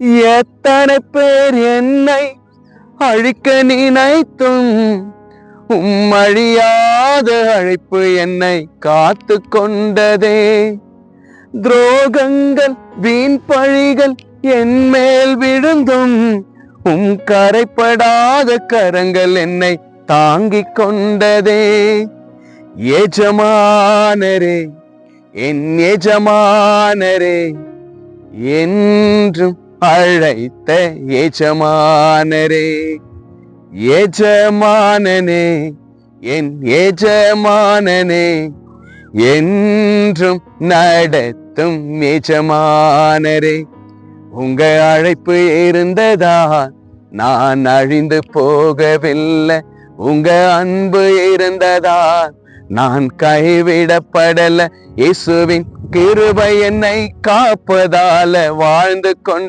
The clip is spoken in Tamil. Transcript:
எத்தனை பேர் என்னை அழிக்க நினைத்தும் உம்மழியாத அழைப்பு என்னை காத்து கொண்டதே. துரோகங்கள் வீண் பழிகள் என் மேல் விழுந்தும் உம் கரைப்படாத கரங்கள் என்னை தாங்கிக் கொண்டதே. எஜமானரே என் எஜமானரே என்றும் அழைத்த எஜமானரே எஜமானனே என் எஜமானனே என்றும் நடத்தும் எஜமானரே. உங்க அழைப்பு இருந்ததா நான் அழிந்து போகவில்லை. உங்க அன்பு இருந்ததா நான் கைவிடப்படல. இயேசுவின் கிருபை என்னை காப்பதால வாழ்ந்து கொண்டு